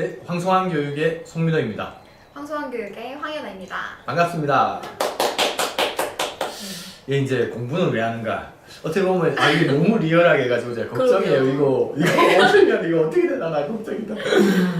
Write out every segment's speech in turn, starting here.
네, 황송한 교육의 송민호입니다. 황소한 교육의 황연아입니다. 반갑습니다. 예, 이제 공부는 왜 하는가? 어떻게 보면 아 이게 너무 리얼하게 해가지고 제가 걱정이에요. 이거 이거 어떻게 하나 이거 어떻게 되나 나 걱정이다.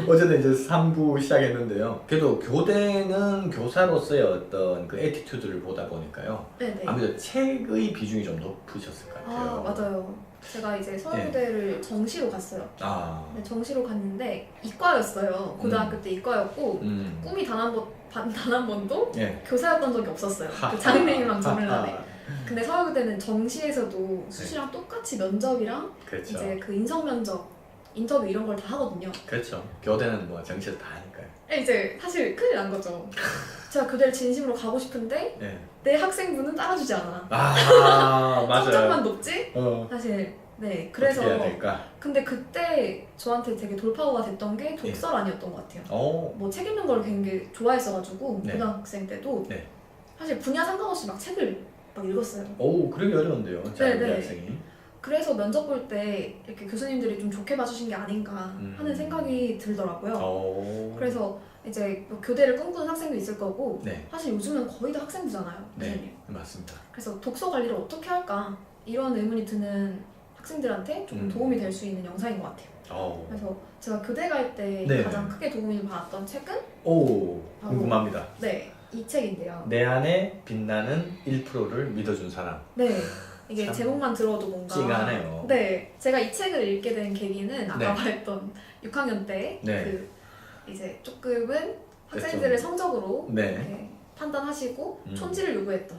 어제는 이제 3부 시작했는데요. 그래도 교대는 교사로서의 어떤 그 에티튜드를 보다 보니까요. 네네. 아무래도 책의 비중이 좀 높으셨을 것아 같아요. 맞아요. 제가 이제 서울대를 정시로 갔어요. 아, 네, 정시로 갔는데 이과였어요. 고등학교 때 이과였고 음, 꿈이 단 한 번, 단 한 번도 예. 교사였던 적이 없었어요. 그 장래희망 정을란에. 근데 서울대는 정시에서도 수시랑 똑같이 면접이랑 그렇죠. 이제 그 인성 면접, 인터뷰 이런 걸 다 하거든요. 그렇죠. 교대는 뭐 정시에서 다 하니까요. 이제 사실 큰일 난 거죠. 제가 교대를 진심으로 가고 싶은데 예. 내 학생부는 따라주지 않아. 아, 점점만 높지? 어. 사실 네 그래서 어떻게 해야 될까? 근데 그때 저한테 되게 돌파구가 됐던 예. 게 독서란이었던 것 같아요. 어, 뭐 책 읽는 걸 굉장히 좋아했어가지고 네. 고등학생 때도 네. 사실 분야 상관없이 막 책을 막 읽었어요. 오, 그러기 어려운데요. 네, 네. 학생이. 그래서 면접 볼 때 이렇게 교수님들이 좀 좋게 봐주신 게 아닌가 음. 하는 생각이 들더라고요. 오. 그래서 이제 뭐 교대를 꿈꾸는 학생도 있을 거고 네, 사실 요즘은 거의 다 학생부잖아요. 교수님. 네, 맞습니다. 그래서 독서 관리를 어떻게 할까 이런 의문이 드는 학생들한테 좀 음. 도움이 될 수 있는 영상인 것 같아요. 오, 그래서 제가 교대 갈 때 네. 가장 크게 도움을 받았던 책은 오, 아, 궁금합니다. 네, 이 책인데요. 내 안에 빛나는 1%를 믿어준 사람. 네, 이게 참 제목만 들어도 뭔가 찡하네요. 네, 제가 이 책을 읽게 된 계기는 아까 네. 말했던 6학년 때 네. 그 이제 조금은 학생들을 성적으로 네. 이렇게 판단하시고 음. 촌지를 요구했던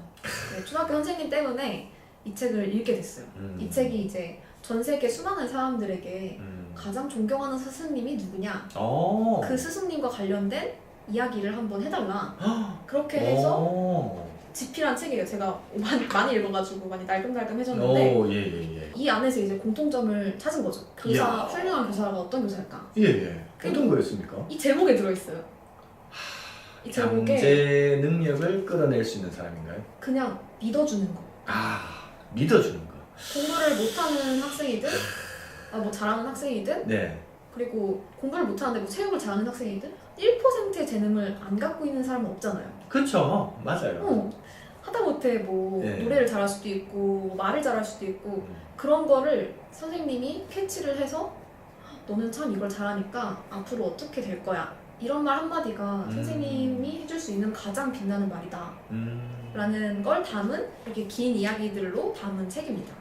네, 초등학교 선생님 때문에 이 책을 읽게 됐어요. 음. 이 책이 이제 전 세계 수많은 사람들에게 음. 가장 존경하는 스승님이 누구냐 오. 그 스승님과 관련된 이야기를 한번 해달라 헉. 그렇게 해서 오. 집필한 책이에요 제가 많이, 많이 읽어가지고 많이 날끔날끔해졌는데 오, 예, 예, 예. 이 안에서 이제 공통점을 찾은 거죠 교사 이야. 훌륭한 교사가 어떤 교사일까 예, 예. 어떤 거였습니까? 이 제목에 들어있어요 이 제목에 잠재 능력을 끌어낼 수 있는 사람인가요? 그냥 믿어주는 거 아, 믿어주는 거. 공부를 못하는 학생이든 아, 뭐 잘하는 학생이든 네. 그리고 공부를 못하는데 뭐 체육을 잘하는 학생이든 1%의 재능을 안 갖고 있는 사람은 없잖아요 그렇죠. 맞아요. 어, 하다못해 뭐 네. 노래를 잘할 수도 있고 뭐 말을 잘할 수도 있고 음. 그런 거를 선생님이 캐치를 해서 너는 참 이걸 잘하니까 앞으로 어떻게 될 거야 이런 말 한마디가 음. 선생님이 해줄 수 있는 가장 빛나는 말이다 음. 라는 걸 담은 이렇게 긴 이야기들로 담은 책입니다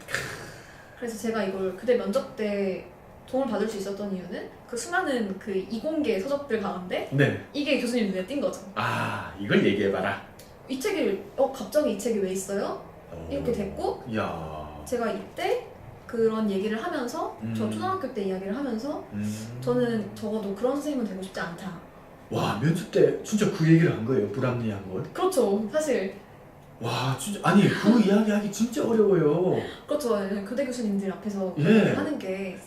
그래서 제가 이걸 그때 면접 때 도움을 받을 수 있었던 이유는 그 수많은 그 이공계 서적들 가운데 네. 이게 교수님 눈에 띈 거죠 아, 이걸 얘기해봐라. 이 책이 어 갑자기 이 책이 왜 있어요? 이렇게 됐고 이야. 제가 이때 그런 얘기를 하면서 음. 저 초등학교 때 이야기를 하면서 음. 저는 적어도 그런 선생님은 되고 싶지 않다. 와, 면접 때 진짜 그 얘기를 한 거예요. 불합리한 걸. 그렇죠. 사실 와, 진짜 아니 그 이야기하기 진짜 어려워요. 그렇죠. 교대 교수님들 앞에서 예. 하는 게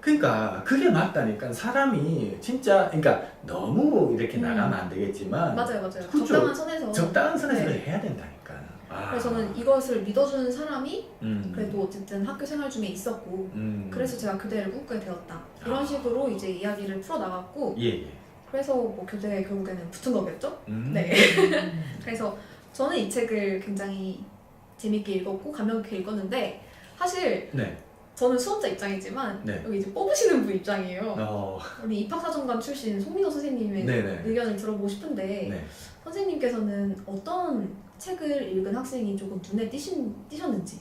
그러니까 그게 맞다니까 사람이 진짜 그러니까 너무 이렇게 음. 나가면 안 되겠지만 맞아요, 맞아요. 그렇죠. 적당한 선에서. 적당한 선에서 네. 해야 된다니까. 아. 그래서 저는 이것을 믿어주는 사람이 음. 그래도 어쨌든 학교 생활 중에 있었고 음. 그래서 제가 교대를 꿈꾸게 되었다. 이런 아. 식으로 이제 이야기를 풀어 나갔고 예, 예. 그래서 뭐 교대 결국에는 붙은 거겠죠. 음. 네. 그래서 저는 이 책을 굉장히 재밌게 읽었고 감명 깊게 읽었는데 사실 네. 저는 수험자 입장이지만 네. 여기 이제 뽑으시는 분 입장이에요. 어. 우리 입학사정관 출신 송민호 선생님의 네네. 의견을 들어보고 싶은데 네. 선생님께서는 어떤 책을 읽은 학생이 조금 눈에 띄신, 띄셨는지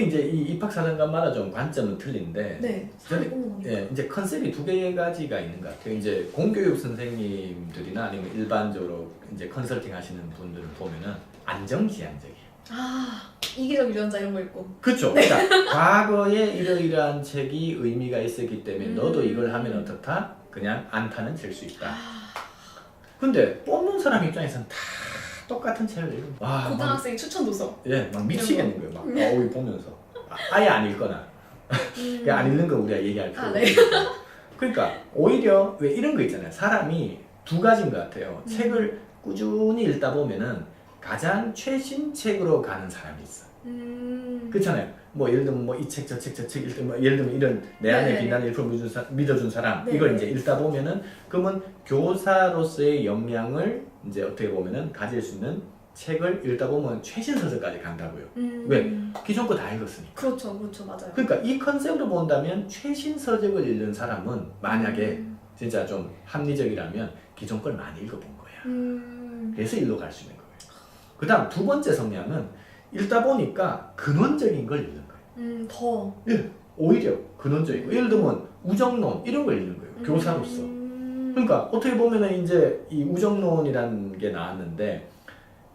그 이제 이 입학 사정관마다 좀 관점은 틀린데 네 저는- 예, 이제 컨셉이 두 개 가지가 있는 것 같아요. 이제 공교육 선생님들이나 아니면 일반적으로 이제 컨설팅 하시는 분들을 보면은 안정지향적이에요. 아 이기적 유전자 이런 거 읽고 그렇죠. 그러니까 과거에 이러이러한 책이 의미가 있었기 때문에 음. 너도 이걸 하면 어떻다? 그냥 안타는 칠 수 있다. 아, 근데 뽑는 사람 입장에서는 다 똑같은 책을 읽으면 와, 막, 고등학생 추천 도서 예, 막 미치겠는 거예요. 막 음. 어우 보면서 아, 아예 안 읽거나 음. 그안 읽는 거 우리가 얘기할 필요 아. 네. 그러니까 오히려 왜 이런 거 있잖아요. 사람이 두 가지인 것 같아요. 음. 책을 꾸준히 읽다 보면은 가장 최신 책으로 가는 사람이 있어. 음. 그렇잖아요. 뭐 예를 들면 뭐 이 책 저 책 저책 읽든 뭐 예를 들면 이런 내 안에 네네네. 빛나는 일품 믿어준, 사, 믿어준 사람 네네. 이걸 이제 읽다 보면은 그러면 교사로서의 역량을 이제 어떻게 보면은 가질 수 있는 책을 읽다 보면 최신 서적까지 간다고요. 음, 왜? 기존 거 다 읽었으니까. 그렇죠, 그렇죠, 맞아요. 그러니까 이 컨셉으로 본다면 최신 서적을 읽는 사람은 만약에 음, 진짜 좀 합리적이라면 기존 걸 많이 읽어본 거야. 음, 그래서 일로 갈 수 있는 거예요. 그 다음 두 번째 성향은 읽다 보니까 근원적인 걸 읽는 거예요. 음, 더 오히려 근원적인 거. 예를 들면 우정론 이런 걸 읽는 거예요. 교사로서. 음, 그러니까 어떻게 보면은 이제 이 우정론이라는 게 나왔는데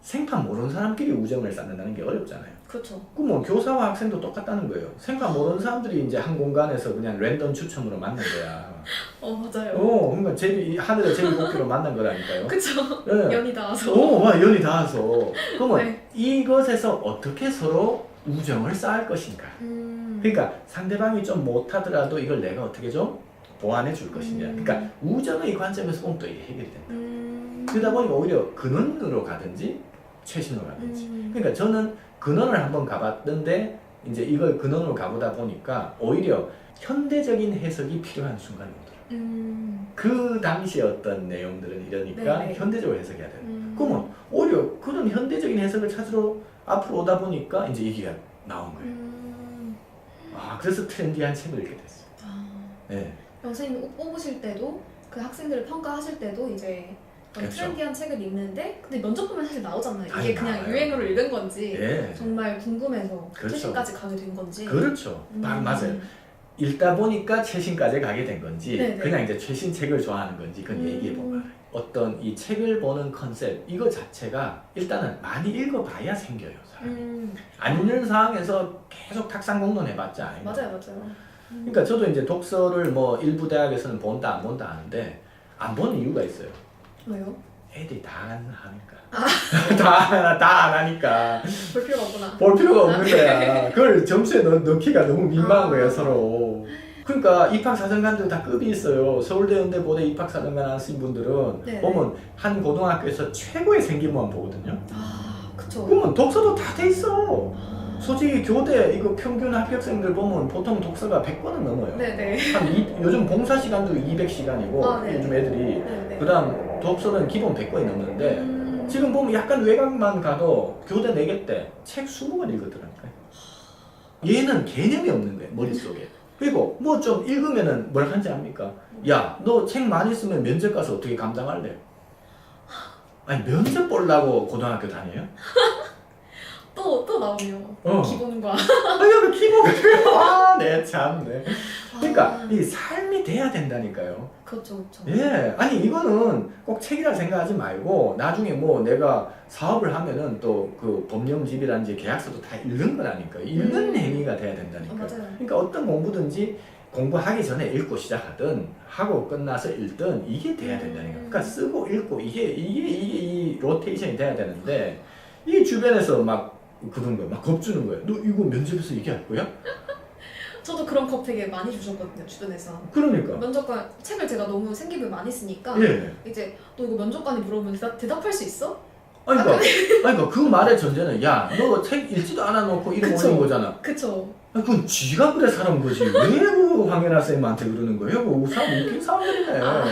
생판 모르는 사람끼리 우정을 쌓는다는 게 어렵잖아요. 그렇죠. 그뭐 교사와 학생도 똑같다는 거예요. 생판 모르는 사람들이 이제 한 공간에서 그냥 랜덤 추첨으로 만난 거야. 어, 맞아요. 어, 그러니까 제비 하늘의 제비뽑기로 만난 거라니까요. 그쵸. 예. 연이 닿아서. 오, 와, 연이 닿아서. 그러면 네. 이것에서 어떻게 서로 우정을 쌓을 것인가. 음, 그러니까 상대방이 좀 못하더라도 이걸 내가 어떻게 좀 보완해 줄 것이냐. 음. 그러니까 우정의 관점에서 보면 또 이게 해결이 된다. 음, 그러다 보니까 오히려 근원으로 가든지 최신으로 가든지. 음, 그러니까 저는 근원을 한번 가봤는데 이제 이걸 근원으로 가보다 보니까 오히려 현대적인 해석이 필요한 순간이 오더라고요. 음, 그 당시의 어떤 내용들은 이러니까 네네. 현대적으로 해석해야 돼요. 음, 그러면 오히려 그런 현대적인 해석을 찾으러 앞으로 오다 보니까 이제 얘기가 나온 거예요. 음, 아 그래서 트렌디한 책을 읽게 됐어요. 아, 네. 선생님 꼭 뽑으실 때도 그 학생들을 평가하실 때도 이제 그렇죠. 트렌디한 책을 읽는데 근데 면접 보면 사실 나오잖아요. 아니, 이게 그냥 나와요. 유행어로 읽은 건지 예. 정말 궁금해서 그렇죠. 최신까지 가게 된 건지. 그렇죠. 딱 음, 맞아요. 읽다 보니까 최신까지 가게 된 건지 네네. 그냥 이제 최신 책을 좋아하는 건지 그건 음. 얘기해 보면. 어떤 이 책을 보는 컨셉 이거 자체가 일단은 많이 읽어봐야 생겨요. 사람이. 음, 안 읽는 상황에서 계속 탁상 공론 해봤자 아니에요. 맞아요, 맞아요. 음, 그러니까 저도 이제 독서를 뭐 일부 대학에서는 본다 안 본다 하는데 안 보는 이유가 있어요. 왜요? 애들이 다 안 하니까. 아. 다, 다 안 하니까. 볼 필요가 없구나. 볼 필요가 없는 거야. 그걸 점수에 넣, 넣기가 너무 민망한 아. 거예요, 서로. 그러니까 입학사정관들 다 급이 있어요. 서울대 연대보대 입학사정관 하신 분들은 네. 보면 한 고등학교에서 최고의 생기부만 보거든요. 아, 그쵸. 그러면 독서도 다 돼 있어. 아, 솔직히 교대 이거 평균 합격생들 보면 보통 독서가 100권은 넘어요. 네네. 한 이, 요즘 봉사 시간도 200시간이고 아, 네. 요즘 애들이 네네. 그다음 독서는 기본 100권이 넘는데 음, 지금 보면 약간 외곽만 가도 교대 4개 때 책 20권 읽었더라니까요. 얘는 개념이 없는 거예요 머릿속에. 그리고 뭐 좀 읽으면은 뭘 한지 압니까? 야 너 책 많이 쓰면 면접 가서 어떻게 감당할래? 아니 면접 보려고 고등학교 다녀요? 또, 또 나오네요. 어. 기본과. 아니 그 키보드 아네 참네. 그러니까 아, 이 삶이 돼야 된다니까요. 그렇죠, 그렇죠. 예, 아니 이거는 꼭 책이라 생각하지 말고 나중에 뭐 내가 사업을 하면은 또 그 법령집이라든지 계약서도 다 읽는 거라니까 읽는 음. 행위가 돼야 아, 된다니까. 맞아요. 그러니까 어떤 공부든지 공부하기 전에 읽고 시작하든 하고 끝나서 읽든 이게 돼야 된다니까. 음. 그러니까 쓰고 읽고 이게 이게 이게 이 로테이션이 돼야 되는데 이 주변에서 막 그런 거야, 막 겁주는 거야. 너 이거 면접에서 얘기할 거야? 저도 그런 겁 되게 많이 주셨거든요, 주변에서. 그러니까. 면접관 책을 제가 너무 생기부에 많이 쓰니까 예. 이제 너 이거 면접관이 물어보면 대답, 대답할 수 있어? 아니 그러니까, 아니 그러니까 그 말의 전제는 야 너 책 읽지도 않아 놓고 이름 그쵸. 올린 거잖아. 그쵸. 아니 그건 쥐가 그래 사람 거지 왜 그 황현아 쌤한테 그러는 거예요? 그 사람 웃긴 사람들이네. 아.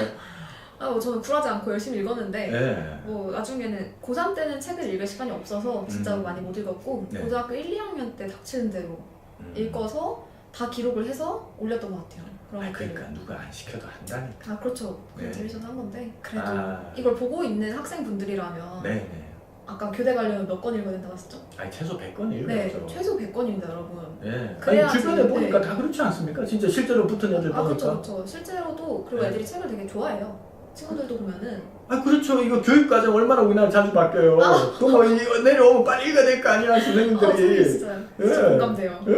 아, 뭐 저는 굴하지 않고 열심히 읽었는데 예. 뭐 나중에는 고3 때는 책을 읽을 시간이 없어서 진짜 음. 많이 못 읽었고 네. 고등학교 1, 2학년 때 닥치는 대로 음. 읽어서 다 기록을 해서 올렸던 것 같아요. 그런 아. 그러니까 누가 안 시켜도 한다니까. 아 그렇죠. 네. 텔레비전 한 건데 그래도 아. 이걸 보고 있는 학생분들이라면 네 네. 아까 교대 가려면 몇 권 읽어야 된다고 하셨죠? 아니 최소 100권 네, 읽어야죠. 최소 100권입니다, 여러분. 예. 그래야지, 아니 주변에 보니까 네. 다 그렇지 않습니까? 진짜 실제로 붙은 애들 아 보니까. 그렇죠, 그렇죠. 실제로도 그리고 네. 애들이 책을 되게 좋아해요. 친구들도 보면은 아 그렇죠. 이거 교육 과정 얼마나 우리나라 자주 바뀌어요. 아. 또뭐 이거 내려오면 빨리 읽어야 될 거 아니야 아, 저는 선생님들이. 진짜 예. 진짜 공감돼요. 예.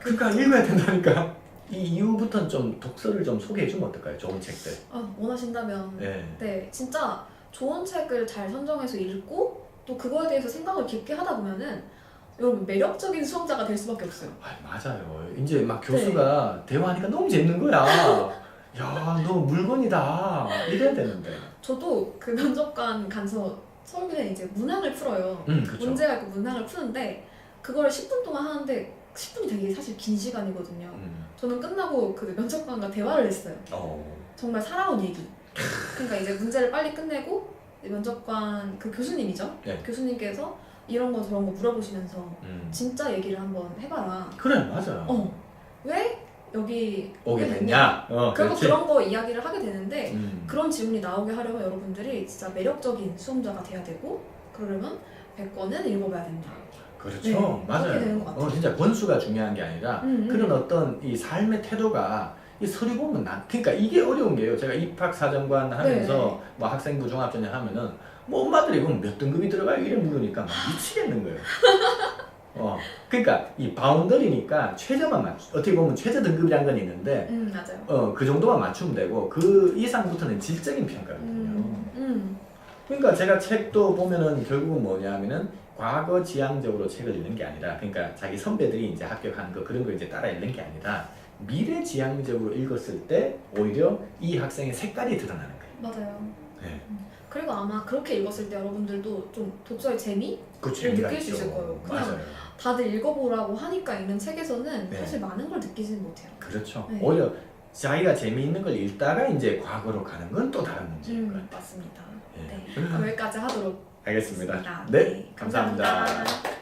그러니까 읽어야 된다니까. 이 이후부터는 좀 독서를 좀 소개해 주면 어떨까요? 좋은 책들. 아 원하신다면 예. 네 진짜 좋은 책을 잘 선정해서 읽고 또 그거에 대해서 생각을 깊게 하다 보면은 여러분 매력적인 수험자가 될 수밖에 없어요. 아 맞아요. 이제 막 교수가 대화하니까 너무 재밌는 거야. 야, 너 물건이다. 이래야 되는데. 저도 그 면접관 간서 서울대 이제 문항을 풀어요. 응, 그렇죠. 문제가 있고 문항을 푸는데 그걸 10분 동안 하는데 10분이 되게 사실 긴 시간이거든요. 음. 저는 끝나고 그 면접관과 대화를 했어요. 어. 정말 살아온 얘기. 그러니까 이제 문제를 빨리 끝내고 면접관 그 교수님이죠. 네. 교수님께서 이런 거 저런 거 물어보시면서 음. 진짜 얘기를 한번 해봐라. 그래 맞아요. 어, 왜 여기 오게 왜 됐냐? 어, 그렇지. 그런 거 이야기를 하게 되는데 음. 그런 질문이 나오게 하려면 여러분들이 진짜 매력적인 수험자가 돼야 되고 그러려면 100권은 읽어봐야 된다. 그렇죠. 네, 맞아요. 그렇게 되는 것 같아요. 어, 진짜 권수가 중요한 게 아니라 음, 음. 그런 어떤 이 삶의 태도가 이 서류 보면 나 그러니까 이게 어려운 게요. 제가 입학 사정관 하면서 네. 뭐 학생부 종합전형 하면은 뭐 엄마들이 그럼 몇 등급이 들어가요? 이래 물으니까 막 미치겠는 거예요. 어, 그러니까 이 바운더리니까 최저만 맞 어떻게 보면 최저 등급이란 건 있는데 음 맞아요. 어, 그 정도만 맞추면 되고 그 이상부터는 질적인 평가거든요. 음, 음. 그러니까 제가 책도 보면은 결국은 뭐냐면은 과거 지향적으로 책을 읽는 게 아니라 그러니까 자기 선배들이 이제 합격한 거 그런 거 이제 따라 읽는 게 아니라 미래 지향적으로 읽었을 때 오히려 이 학생의 색깔이 드러나는 거예요. 맞아요. 네. 그리고 아마 그렇게 읽었을 때 여러분들도 좀 독서의 재미? 그 재미가 느낄 수 있을 거예요. 그냥 맞아요. 다들 읽어보라고 하니까 읽는 책에서는 네. 사실 많은 걸 느끼지는 못해요. 그렇죠. 네. 오히려 자기가 재미있는 걸 읽다가 이제 과거로 가는 건 또 다른 문제인 것 음, 같아요. 맞습니다. 예. 네, 그럼 여기까지 하도록 알겠습니다. 하겠습니다. 네, 감사합니다. 감사합니다.